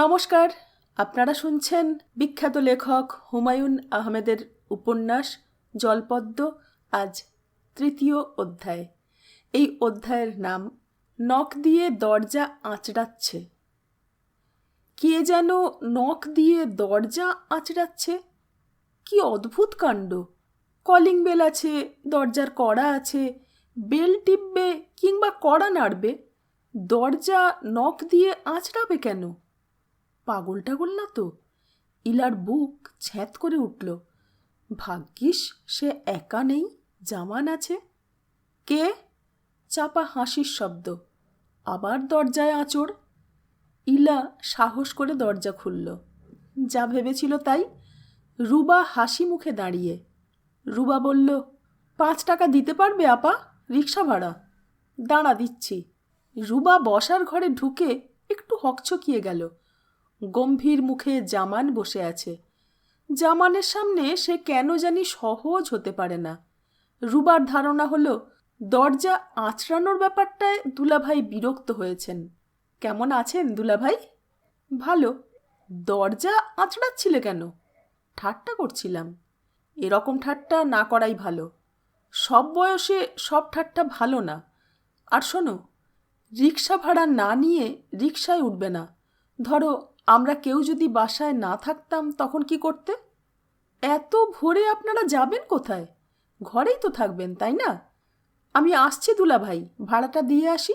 নমস্কার। আপনারা শুনছেন বিখ্যাত লেখক হুমায়ুন আহমেদের উপন্যাস জলপদ্ম, আজ তৃতীয় অধ্যায়। এই অধ্যায়ের নাম, নখ দিয়ে দরজা আঁচড়াচ্ছে। কে যেন নখ দিয়ে দরজা আঁচড়াচ্ছে? কি অদ্ভুত কাণ্ড। কলিং বেল আছে, দরজার কড়া আছে, বেল টিপবে কিংবা কড়া নাড়বে। দরজা নখ দিয়ে আঁচড়াবে কেন? পাগল টাগল না তো? ইলার বুক ছ্যাঁত করে উঠল। ভাগ্যিস সে একা নেই, জামান আছে। কে? চাপা হাসির শব্দ। আবার দরজায় আঁচড়। ইলা সাহস করে দরজা খুলল। যা ভেবেছিল তাই। রুবা হাসি মুখে দাঁড়িয়ে। রুবা বলল, পাঁচ টাকা দিতে পারবে, আপা? রিক্সা ভাড়া। দাঁড়া, দিচ্ছি। রুবা বসার ঘরে ঢুকে একটু হকচকিয়ে গেল। গম্ভীর মুখে জামান বসে আছে। জামানের সামনে সে কেন জানি সহজ হতে পারে না। রুবার ধারণা হলো, দরজা আঁচড়ানোর ব্যাপারটায় দুলাভাই বিরক্ত হয়েছেন। কেমন আছেন দুলাভাই? ভালো। দরজা আঁচড়াচ্ছিলে কেন? ঠাট্টা করছিলাম। এরকম ঠাট্টা না করাই ভালো। সব বয়সে সব ঠাট্টা ভালো না। আর শোনো, রিক্সা ভাড়া না নিয়ে রিক্সায় উঠবে না। ধরো আমরা কেউ যদি বাসায় না থাকতাম, তখন কি করতে? এত ভোরে আপনারা যাবেন কোথায়? ঘরেই তো থাকবেন, তাই না? আমি আসছি দুলা ভাই ভাড়াটা দিয়ে আসি।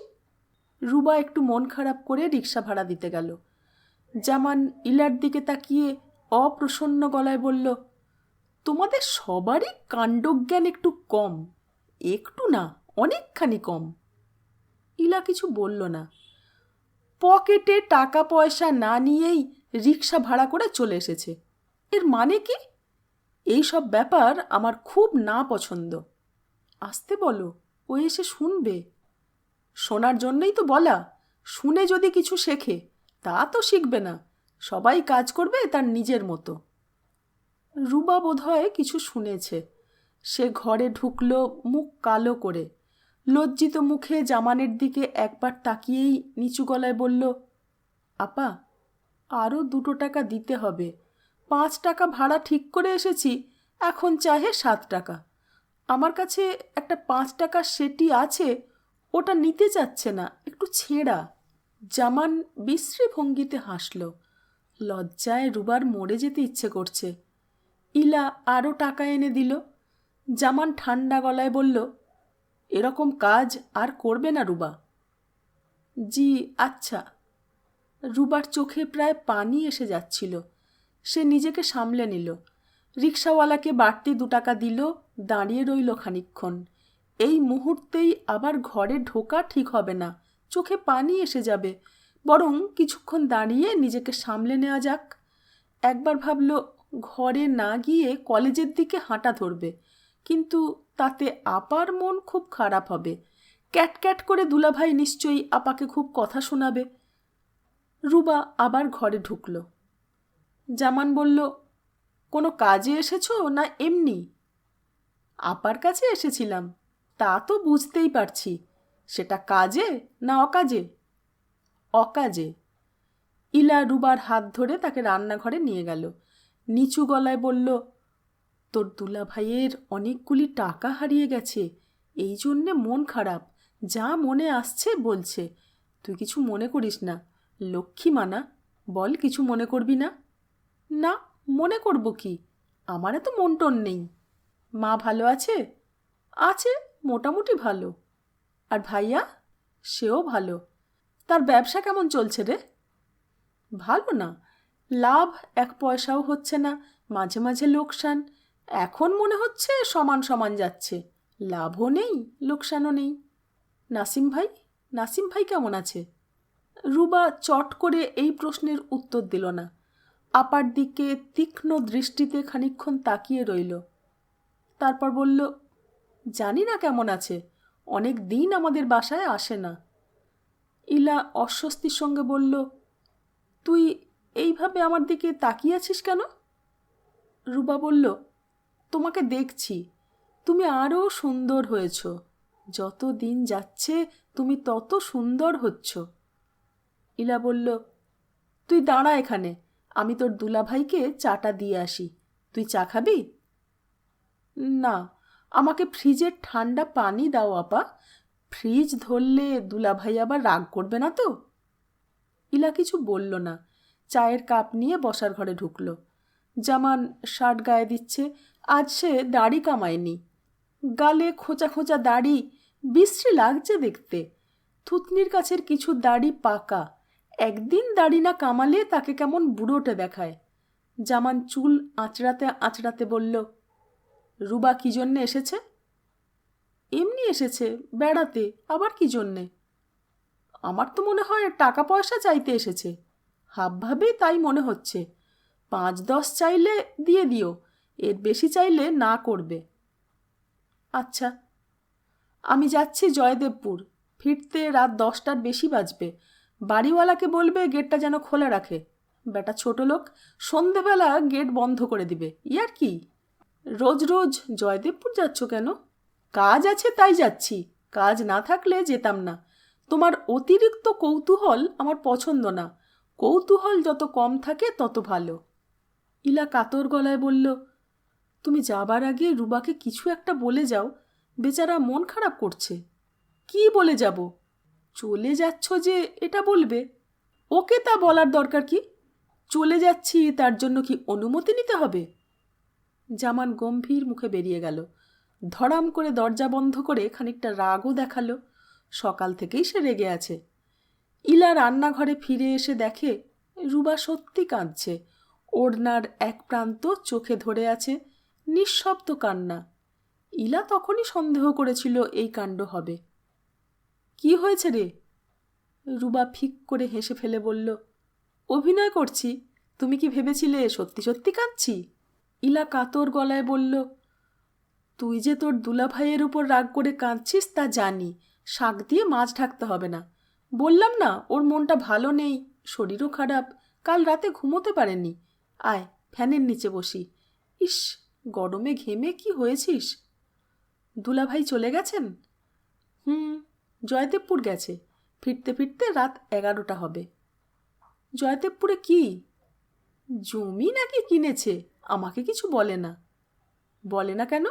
রুবা একটু মন খারাপ করে রিক্সা ভাড়া দিতে গেল। জামান ইলার দিকে তাকিয়ে অপ্রসন্ন গলায় বলল, তোমাদের সবারই কাণ্ডজ্ঞান একটু কম, একটু না, অনেকখানি কম। ইলা কিছু বলল না। পকেটে টাকা পয়সা না নিয়েই রিক্সা ভাড়া করে চলে এসেছে। এর মানে কি? এই সব ব্যাপার আমার খুব না পছন্দ। আসতে বলো, ও এসে শুনবে। শোনার জন্যই তো বলা, শুনে যদি কিছু শেখে, তা তো শিখবে না। সবাই কাজ করবে তার নিজের মতো। রুবা বোধহয় কিছু শুনেছে। সে ঘরে ঢুকলো, মুখ কালো করে। লজ্জিত মুখে জামানের দিকে একবার তাকিয়েই নিচু গলায় বলল, আপা আরও দুটো টাকা দিতে হবে। পাঁচ টাকা ভাড়া ঠিক করে এসেছি, এখন চাহে সাত টাকা। আমার কাছে একটা পাঁচ টাকার সেটি আছে, ওটা নিতে চাচ্ছে না, একটু ছেঁড়া। জামান বিশ্রী ভঙ্গিতে হাসল। লজ্জায় রুবার মরে যেতে ইচ্ছে করছে। ইলা আরও টাকা এনে দিল। জামান ঠান্ডা গলায় বলল এরকম কাজ আর করবে না রুবা। জি আচ্ছা। রুবার চোখে প্রায় পানি এসে যাচ্ছিল। সে নিজেকে সামলে নিল। রিক্সাওয়ালাকে বাড়তি দু টাকা দিল, দাঁড়িয়ে রইল খানিক্ষণ এই মুহূর্তেই আবার ঘরে ঢোকা ঠিক হবে না, চোখে পানি এসে যাবে। বরং কিছুক্ষণ দাঁড়িয়ে নিজেকে সামলে নেওয়া যাক। একবার ভাবল, ঘরে না গিয়ে কলেজের দিকে হাঁটা ধরবে। কিন্তু তাতে আপার মন খুব খারাপ হবে। ক্যাট ক্যাট করে দুলাভাই নিশ্চয়ই আপাকে খুব কথা শোনাবে। রুবা আবার ঘরে ঢুকল। জামান বলল, কোনো কাজে এসেছ না এমনি? আপার কাছে এসেছিলাম, তা তো বুঝতেই পারছি। সেটা কাজে না অকাজে? অকাজে। ইলা রুবার হাত ধরে তাকে রান্নাঘরে নিয়ে গেল। নিচু গলায় বলল তোর দুলা ভাইয়ের অনেকগুলি টাকা হারিয়ে গেছে। এই জন্যে মন খারাপ। যা মনে আসছে, বলছে। তুই কিছু মনে করিস না। লক্ষ্মী মানা, বল কিছু মনে করবি না? না, মনে করব কি? আমার এত মন টন নেই। মা ভালো আছে? আছে, মোটামুটি ভালো। আর ভাইয়া? সেও ভালো। তার ব্যবসা কেমন চলছে রে? ভালো না। লাভ এক পয়সাও হচ্ছে না। মাঝে মাঝে লোকসান। এখন মনে হচ্ছে সমান সমান যাচ্ছে। লাভও নেই, লোকসানও নেই। নাসিম ভাই নাসিম ভাই কেমন আছে? রুবা চট করে এই প্রশ্নের উত্তর দিল না। আপার দিকে তীক্ষ্ণ দৃষ্টিতে খানিক্ষণ তাকিয়ে রইল। তারপর বলল, জানি না কেমন আছে, অনেক দিন আমাদের বাসায় আসে না। ইলা অস্বস্তির সঙ্গে বলল, তুই এইভাবে আমার দিকে তাকিয়ে আছিস কেন? রুবা বলল তোমাকে দেখছি। তুমি আরও সুন্দর হয়েছ। যত দিন যাচ্ছে, তুমি তত সুন্দর হচ্ছ। ইলা বলল, তুই দাঁড়া এখানে, আমি তোর দুলাভাইকে চাটা দিয়ে আসি। তুই চা খাবি? না, আমাকে ফ্রিজের ঠান্ডা পানি দাও, আপা। ফ্রিজ ধরলে দুলাভাই আবার রাগ করবে না তো? ইলা কিছু বলল না। চায়ের কাপ নিয়ে বসার ঘরে ঢুকলো। জামান শার্ট গায়ে দিচ্ছে আজ সে দাড়ি কামায়নি। গালে খোঁচা খোঁচা দাড়ি, বিশ্রী লাগছে দেখতে। থুতনির কাছের কিছু দাড়ি পাকা। একদিন দাড়ি না কামালে তাকে কেমন বুড়োটে দেখায়। জামান চুল আঁচড়াতে আঁচড়াতে বলল, রুবা কি জন্যে এসেছে? এমনি এসেছে, বেড়াতে, আবার কি জন্যে? আমার তো মনে হয় টাকা পয়সা চাইতে এসেছে। হাবভাবে তাই মনে হচ্ছে। পাঁচ দশ চাইলে দিয়ে দিও এর বেশি চাইলে না করবে। আচ্ছা আমি যাচ্ছি জয়দেবপুর। ফিরতে রাত দশটার বেশি বাজবে। বাড়িওয়ালাকে বলবে গেটটা যেন খোলা রাখে। বেটা ছোট লোক সন্ধেবেলা গেট বন্ধ করে দিবে। ইয়ার কি? রোজ রোজ জয়দেবপুর যাচ্ছ কেন? কাজ আছে তাই যাচ্ছি। কাজ না থাকলে যেতাম না। তোমার অতিরিক্ত কৌতূহল আমার পছন্দ না। কৌতূহল যত কম থাকে তত ভালো। ইলা কাতর গলায় বলল তুমি যাবার আগে রুবাকে কিছু একটা বলে যাও। বেচারা মন খারাপ করছে। কি বলে যাব? চলে যাচ্ছ যে এটা বলবে? ওকে তা বলার দরকার কি? চলে যাচ্ছি, তার জন্য কি অনুমতি নিতে হবে? জামান গম্ভীর মুখে বেরিয়ে গেল। ধরাম করে দরজা বন্ধ করে খানিকটা রাগও দেখাল। সকাল থেকেই সে রেগে আছে। ইলা রান্নাঘরে ফিরে এসে দেখে রুবা সত্যি কাঁদছে। ওড়নার এক প্রান্ত চোখে ধরে আছে। নিঃশব্দ কান্না। ইলা তখনই সন্দেহ করেছিল এই কাণ্ড হবে। কি হয়েছে রে? রুবা ফিক করে হেসে ফেলে বলল, অভিনয় করছি, তুমি কি ভেবেছিলে সত্যি সত্যি কাঁদছি? ইলা কাতর গলায় বলল, তুই যে তোর দুলা ভাইয়ের উপর রাগ করে কাঁদছিস তা জানি, শাক দিয়ে মাছ ঢাকতে হবে না। বললাম না, ওর মনটা ভালো নেই, শরীরও খারাপ, কাল রাতে ঘুমোতে পারেনি। আয়, ফ্যানের নিচে বসি। ইস গরমে ঘেমে কি হয়েছিস? দুলাভাই চলে গেছেন? হুম, জয়দেবপুর গেছে। ফিরতে ফিরতে রাত এগারোটা হবে। জয়দেবপুরে কি? জমি নাকি কিনেছে? আমাকে কিছু বলে না। বলে না কেন?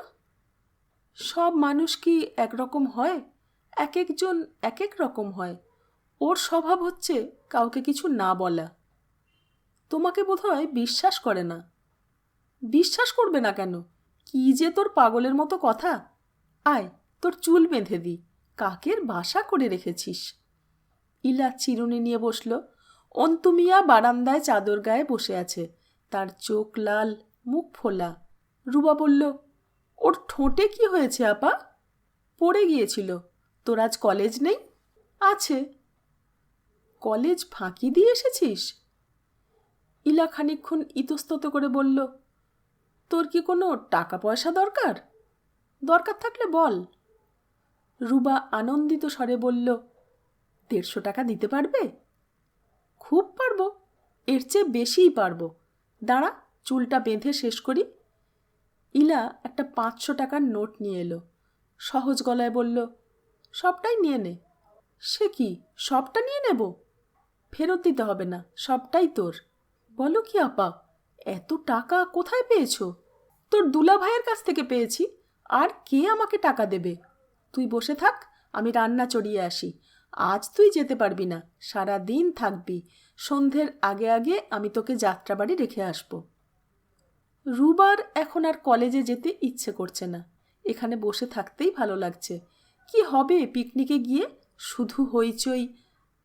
সব মানুষ কি একরকম হয়? এক একজন এক এক রকম হয়। ওর স্বভাব হচ্ছে কাউকে কিছু না বলা। তোমাকে বোধহয় বিশ্বাস করে না। বিশ্বাস করবে না কেন? কি যে তোর পাগলের মতো কথা? আয়, তোর চুল বেঁধে দি। কাকের বাসা করে রেখেছিস? ইলা চিরুনি নিয়ে বসল। অন্তুমিয়া বারান্দায় চাদর গায়ে বসে আছে। তার চোখ লাল, মুখ ফোলা। রুবা বলল, ওর ঠোঁটে কি হয়েছে, আপা? পড়ে গিয়েছিল। তোর আজ কলেজ নেই? আছে। কলেজ ফাঁকি দিয়ে এসেছিস? ইলা খানিক্ষণ ইতস্তত করে বলল তোর কি কোনো টাকা পয়সা দরকার? দরকার থাকলে বল। রুবা আনন্দিত স্বরে বলল, দেড়শো টাকা দিতে পারবে? খুব পারব, এর চেয়ে বেশিই পারব। দাঁড়া, চুলটা বেঁধে শেষ করি। ইলা একটা পাঁচশো টাকার নোট নিয়ে এলো। সহজ গলায় বলল, সবটাই নিয়ে নে। সে কি? সবটা নিয়ে নেব? ফেরত দিতে হবে না, সবটাই তোর। বলো কি আপা, এত টাকা কোথায় পেয়েছ? তোর দুলা ভাইয়ের কাছ থেকে পেয়েছি। আর কে আমাকে টাকা দেবে? তুই বসে থাক, আমি রান্না চড়িয়ে আসি। আজ তুই যেতে পারবি না সারা দিন থাকবি। সন্ধ্যের আগে আগে আমি তোকে যাত্রাবাড়ি রেখে আসব। রুবার এখন আর কলেজে যেতে ইচ্ছে করছে না। এখানে বসে থাকতেই ভালো লাগছে। কি হবে পিকনিকে গিয়ে? শুধু হইচই।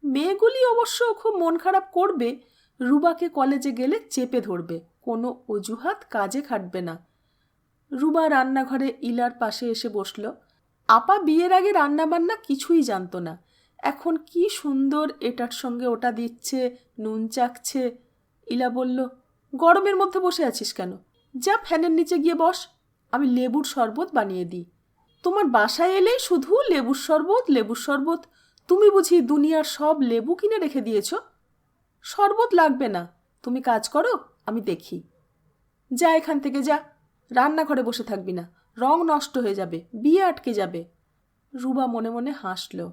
মেয়েগুলি অবশ্য খুব মন খারাপ করবে। রুবাকে কলেজে গেলে চেপে ধরবে। কোনো অজুহাত কাজে খাটবে না। রুবা রান্নাঘরে ইলার পাশে এসে বসল। আপা বিয়ের আগে রান্নাবান্না কিছুই জানতো না। এখন কি সুন্দর এটার সঙ্গে ওটা দিচ্ছে, নুন চাকছে। ইলা বলল, গরমের মধ্যে বসে আছিস কেন? যা ফ্যানের নিচে গিয়ে বস, আমি লেবুর শরবত বানিয়ে দিই। তোমার বাসায় এলে শুধু লেবুর শরবত লেবুর শরবত। তুমি বুঝি দুনিয়ার সব লেবু কিনে রেখে দিয়েছ? শরবত লাগবে না। তুমি কাজ করো, আমি দেখি। যা এখান থেকে যা। রান্নাঘরে বসে থাকবি না। রং নষ্ট হয়ে যাবে, বিয়ে আটকে যাবে। রুবা মনে মনে হাসল।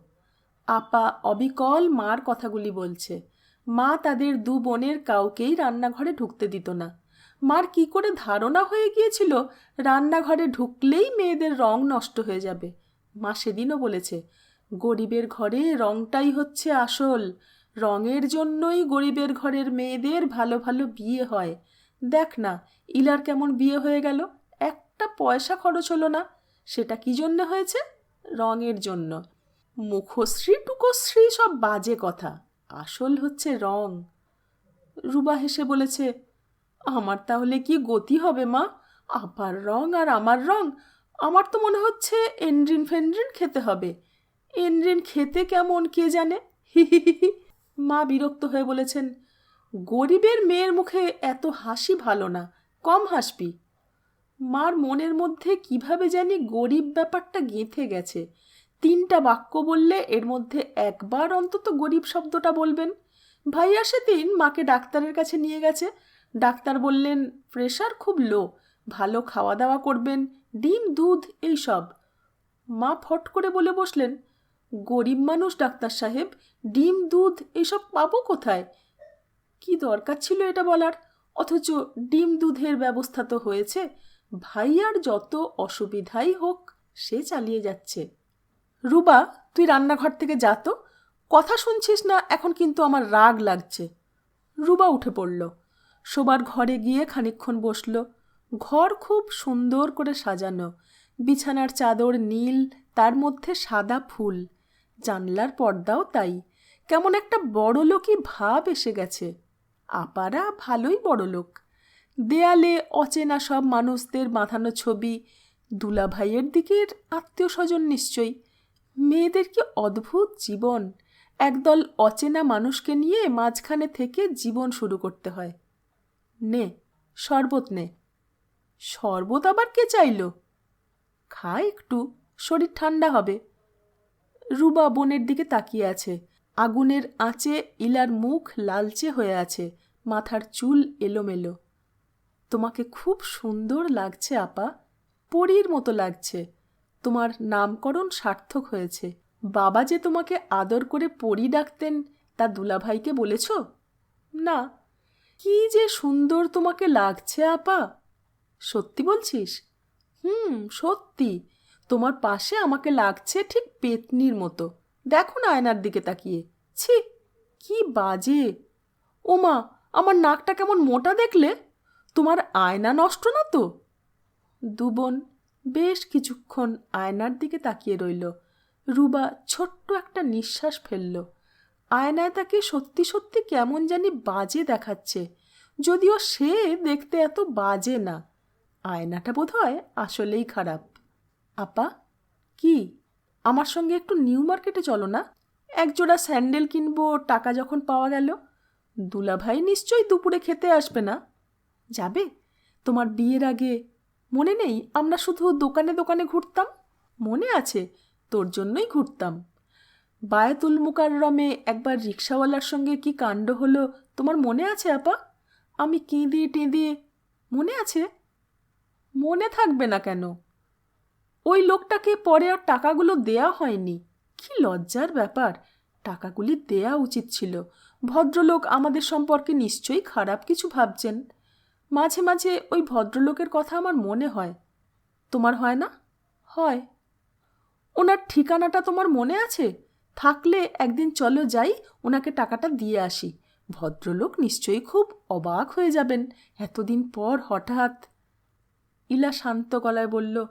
আপা অবিকল মার কথাগুলি বলছে। মা তাদের দু বোনের কাউকেই রান্নাঘরে ঢুকতে দিত না। মার কি করে ধারণা হয়ে গিয়েছিল, রান্নাঘরে ঢুকলেই মেয়েদের রং নষ্ট হয়ে যাবে। মা সেদিনও বলেছে, গরিবের ঘরে রংটাই হচ্ছে আসল। রঙের জন্যই গরিবের ঘরের মেয়েদের ভালো ভালো বিয়ে হয়। দেখ না, ইলার কেমন বিয়ে হয়ে গেল? একটা পয়সা খরচ হলো না। সেটা কি জন্য হয়েছে? রঙের জন্য। মুখশ্রী, টুকশ্রী সব বাজে কথা। আসল হচ্ছে রং। রুবা হেসে বলেছে, আমার তাহলে কি গতি হবে মা? আপার রং আর আমার রং। আমার তো মনে হচ্ছে এনড্রিন ফেনড্রিন খেতে হবে। এনড্রিন খেতে কেমন কে জানে? হি। মা বিরক্ত হয়ে বলেছেন গরিবের মেয়ের মুখে এত হাসি ভালো না, কম হাসবি। মার মনের মধ্যে কীভাবে জানি গরিব ব্যাপারটা গেঁথে গেছে। তিনটা বাক্য বললে এর মধ্যে একবার অন্তত গরিব শব্দটা বলবেন। ভাইয়া সেদিন মাকে ডাক্তারের কাছে নিয়ে গেছে। ডাক্তার বললেন, প্রেশার খুব লো, ভালো খাওয়া দাওয়া করবেন, ডিম, দুধ এইসব মা ফট করে বলে বসলেন, গরিব মানুষ, ডাক্তার সাহেব, ডিম, দুধ, এসব পাবো কোথায়? কি দরকার ছিল এটা বলার? অথচ ডিম দুধের ব্যবস্থা তো হয়েছে। ভাইয়ার যত অসুবিধাই হোক, সে চালিয়ে যাচ্ছে। রুবা, তুই রান্নাঘর থেকে যা তো। কথা শুনছিস না, এখন কিন্তু আমার রাগ লাগছে। রুবা উঠে পড়ল। শোবার ঘরে গিয়ে খানিকক্ষণ বসল। ঘর খুব সুন্দর করে সাজানো। বিছানার চাদর নীল, তার মধ্যে সাদা ফুল। জানলার পর্দাও তাই। কেমন একটা বড়লোকই ভাব এসে গেছে। আপারা ভালোই বড়লোক। দেয়ালে অচেনা সব মানুষদের বাঁধানো ছবি, দুলাভাইয়ের দিকের আত্মীয় স্বজন নিশ্চয়ই। মেয়েদের কি অদ্ভুত জীবন? একদল অচেনা মানুষকে নিয়ে মাঝখানে থেকে জীবন শুরু করতে হয়। নে, শরবত নে। শরবত আবার কে চাইল? খা একটু, শরীর ঠান্ডা হবে। রুবা বোনের দিকে তাকিয়ে আছে। আগুনের আঁচে ইলার মুখ লালচে হয়ে আছে, মাথার চুল এলোমেলো। তোমাকে খুব সুন্দর লাগছে, আপা। পরীর মতো লাগছে। তোমার নামকরণ সার্থক হয়েছে। বাবা যে তোমাকে আদর করে পরি ডাকতেন, তা দুলাভাইকে বলেছ? না। কি যে সুন্দর তোমাকে লাগছে, আপা। সত্যি বলছিস? হুম, সত্যি। তোমার পাশে আমাকে লাগছে ঠিক পেতনির মতো। দেখো না আয়নার দিকে তাকিয়ে। ছি, কি বাজে। ওমা, আমার নাকটা কেমন মোটা দেখলে? তোমার আয়না নষ্ট না তো? দুবোন বেশ কিছুক্ষণ আয়নার দিকে তাকিয়ে রইল। রুবা ছোট্ট একটা নিঃশ্বাস ফেলল। আয়নায় তাকে সত্যি সত্যি কেমন জানি বাজে দেখাচ্ছে। যদিও সে দেখতে এত বাজে না। আয়নাটা বোধহয় আসলেই খারাপ। আপা, কি? আমার সঙ্গে একটু নিউ মার্কেটে চলো না। একজোড়া স্যান্ডেল কিনবো, টাকা যখন পাওয়া গেল, দুলাভাই নিশ্চয়ই দুপুরে খেতে আসবে না। যাবে? তোমার বিয়ের আগে। মনে নেই, আমরা শুধু দোকানে দোকানে ঘুরতাম? মনে আছে, তোর জন্যই ঘুরতাম। বায়াতুল মুকাররমে একবার রিক্সাওয়ালার সঙ্গে কি কাণ্ড হলো, তোমার মনে আছে আপা? আমি কেঁদে টেঁদে, মনে আছে? মনে থাকবে না কেন? ওই লোকটাকে পরে আর টাকাগুলো দেয়া হয়নি। কি লজ্জার ব্যাপার। টাকাগুলি দেয়া উচিত ছিল। ভদ্রলোক আমাদের সম্পর্কে নিশ্চয়ই খারাপ কিছু ভাবছেন। মাঝে মাঝে ওই ভদ্রলোকের কথা আমার মনে হয়। তোমার হয় না? হয়। ওনার ঠিকানাটা তোমার মনে আছে? থাকলে একদিন চলো যাই, ওনাকে টাকাটা দিয়ে আসি। ভদ্রলোক নিশ্চয়ই খুব অবাক হয়ে যাবেন। এতদিন পর হঠাৎ ইলা শান্ত গলায় বলল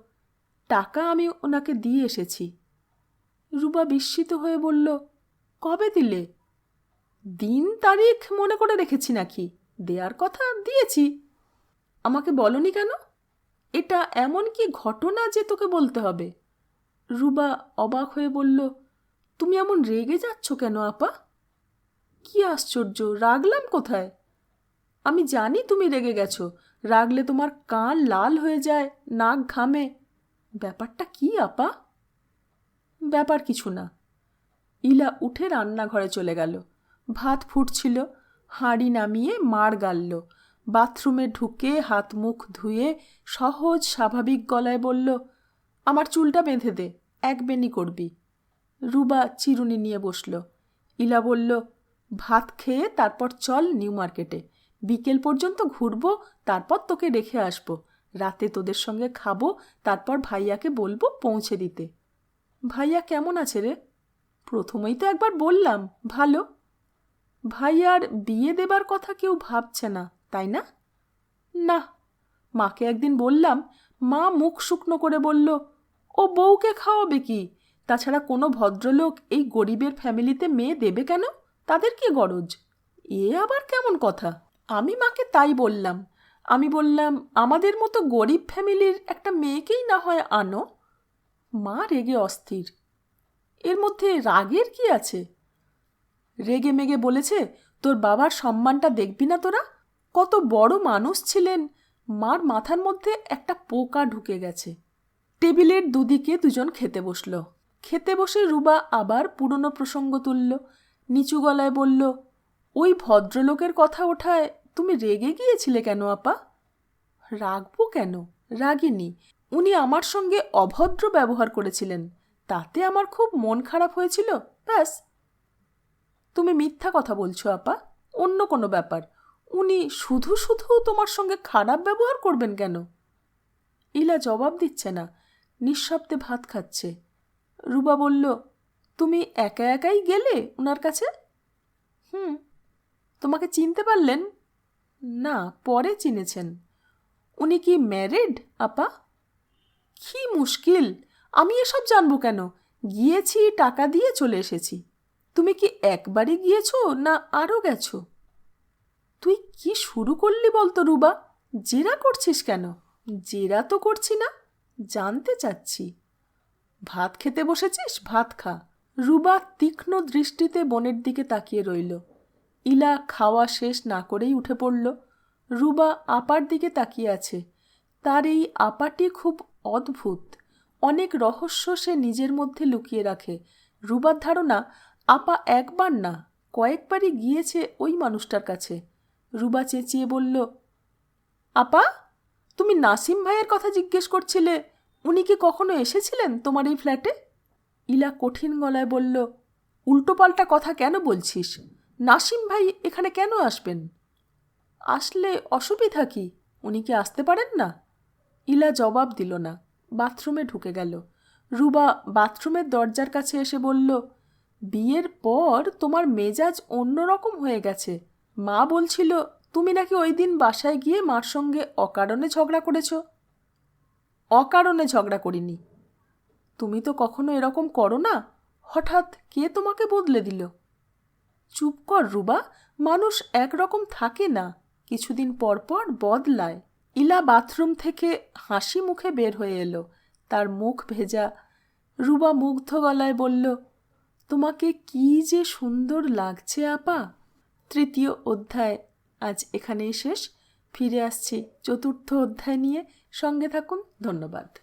টাকা আমি ওনাকে দিয়ে এসেছি। রুবা বিস্মিত হয়ে বলল, কবে দিলে? দিন তারিখ মনে করে রেখেছি নাকি। দেয়ার কথা দিয়েছি। আমাকে বলনি কেন? এটা এমন কি ঘটনা যে তোকে বলতে হবে? রুবা অবাক হয়ে বলল, তুমি এমন রেগে যাচ্ছ কেন, আপা? কি আশ্চর্য, রাগলাম কোথায়? আমি জানি তুমি রেগে গেছো। রাগলে তোমার কান লাল হয়ে যায়, নাক ঘামে। ব্যাপারটা কি, আপা? ব্যাপার কিছু না। ইলা উঠে রান্নাঘরে চলে গেল। ভাত ফুটছিল, হাঁড়ি নামিয়ে মার গালল। বাথরুমে ঢুকে হাত মুখ ধুয়ে সহজ স্বাভাবিক গলায় বলল, আমার চুলটা বেঁধে দে, এক বেনি করবি। রুবা চিরুনি নিয়ে বসল। ইলা বলল, ভাত খেয়ে তারপর চল নিউ মার্কেটে। বিকেল পর্যন্ত ঘুরবো, তারপর তোকে রেখে আসব। রাতে তোদের সঙ্গে খাব, তারপর ভাইয়াকে বলব পৌঁছে দিতে। ভাইয়া কেমন আছে রে? প্রথমেই তো একবার বললাম, ভালো। ভাইয়ার বিয়ে দেবার কথা কেউ ভাবছে না, তাই না? না, মাকে একদিন বললাম, মা মুখ শুকনো করে বলল, ও বউকে খাওয়াবে কি? তাছাড়া কোনো ভদ্রলোক এই গরিবের ফ্যামিলিতে মেয়ে দেবে কেন? তাদের কি গরজ? এ আবার কেমন কথা? আমি মাকে তাই বললাম আমি বললাম, আমাদের মতো গরিব ফ্যামিলির একটা মেয়েকেই না হয় আনো? মা রেগে অস্থির। এর মধ্যে রাগের কি আছে? রেগে মেগে বলেছে, তোর বাবার সম্মানটা দেখবি না তোরা? কত বড় মানুষ ছিলেন। মার মাথার মধ্যে একটা পোকা ঢুকে গেছে। টেবিলের দুদিকে দুজন খেতে বসল। খেতে বসে রুবা আবার পুরনো প্রসঙ্গ তুলল। নিচু গলায় বলল, ওই ভদ্রলোকের কথা ওঠায় তুমি রেগে গিয়েছিলে কেন, আপা? রাগবো কেন? রাগিনি। উনি আমার সঙ্গে অভদ্র ব্যবহার করেছিলেন। তাতে আমার খুব মন খারাপ হয়েছিল। ব্যাস। তুমি মিথ্যা কথা বলছো, আপা। অন্য কোনো ব্যাপার। উনি শুধু শুধু তোমার সঙ্গে খারাপ ব্যবহার করবেন কেন? ইলা জবাব দিচ্ছে না। নিঃশব্দে ভাত খাচ্ছে। রুবা বলল, তুমি একা একাই গেলে ওনার কাছে? হুম। তোমাকে চিনতে পারলেন? না, পরে চিনেছেন। উনি কি ম্যারিড, আপা? কি মুশকিল! আমি এসব জানব কেন? গিয়েছি, টাকা দিয়ে চলে এসেছি। তুমি কি একবারই গিয়েছো না আরও গেছো? তুই কি শুরু করলি বলতো, রুবা? জেরা করছিস কেন? জেরা তো করছি না, জানতে চাচ্ছি। ভাত খেতে বসেছিস? ভাত খা। রুবা তীক্ষ্ণ দৃষ্টিতে বোনের দিকে তাকিয়ে রইল। ইলা খাওয়া শেষ না করেই উঠে পড়ল। রুবা আপার দিকে তাকিয়ে আছে। তার এই আপাটি খুব অদ্ভুত। অনেক রহস্য সে নিজের মধ্যে লুকিয়ে রাখে। রুবার ধারণা, আপা একবার না, কয়েকবারই গিয়েছে ওই মানুষটার কাছে। রুবা চেঁচিয়ে বলল, আপা, তুমি নাসিম ভাইয়ের কথা জিজ্ঞেস করছিলে, উনি কি কখনো এসেছিলেন তোমার এই ফ্ল্যাটে? ইলা কঠিন গলায় বলল, উল্টোপাল্টা কথা কেন বলছিস? নাসিম ভাই এখানে কেন আসবেন? আসলে অসুবিধা কি? উনি কি আসতে পারেন না? ইলা জবাব দিল না, বাথরুমে ঢুকে গেল। রুবা বাথরুমের দরজার কাছে এসে বলল, বিয়ের পর তোমার মেজাজ অন্যরকম হয়ে গেছে। মা বলছিল, তুমি নাকি ওই দিন বাসায় গিয়ে মার সঙ্গে অকারণে ঝগড়া করেছ? অকারণে ঝগড়া করিনি। তুমি তো কখনো এরকম করো না। হঠাৎ কে তোমাকে বদলে দিল? চুপ কর রুবা, মানুষ একরকম থাকে না। কিছুদিন পর পর বদলায়। ইলা বাথরুম থেকে হাসি মুখে বের হয়ে এলো। তার মুখ ভেজা। রুবা মুগ্ধ গলায় বলল, তোমাকে কি যে সুন্দর লাগছে, আপা! তৃতীয় অধ্যায়। আজ এখানেই শেষ। ফিরে আসছি চতুর্থ অধ্যায় নিয়ে। সঙ্গে থাকুন। ধন্যবাদ।